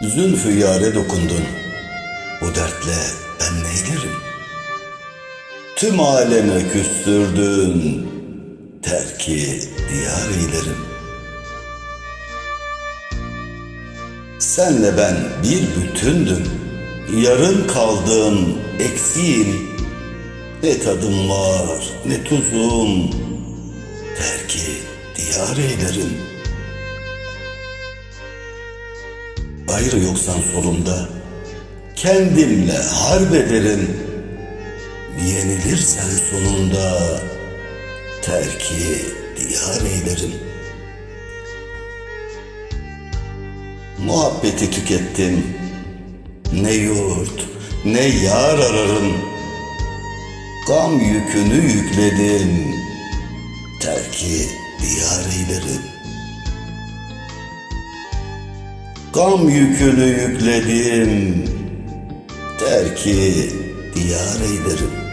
Zülfü yâre dokundun. Bu dertle ben neylerim? Tüm aleme küstürdün. Terki diyar eylerim. Senle ben bir bütündüm. Yarın kaldım, eksiğim. Ne tadım var, ne tuzum. Terki diyar eylerim. Ayrı yoksan solumda, kendimle harp ederim. Yenilirsen sonunda, terki diyar eylerim. Muhabbeti tükettim, ne yurt, ne yar ararım. Gam yükünü yükledim, terki diyar eylerim. Gam yükünü yükledim, terki diyar eylerim.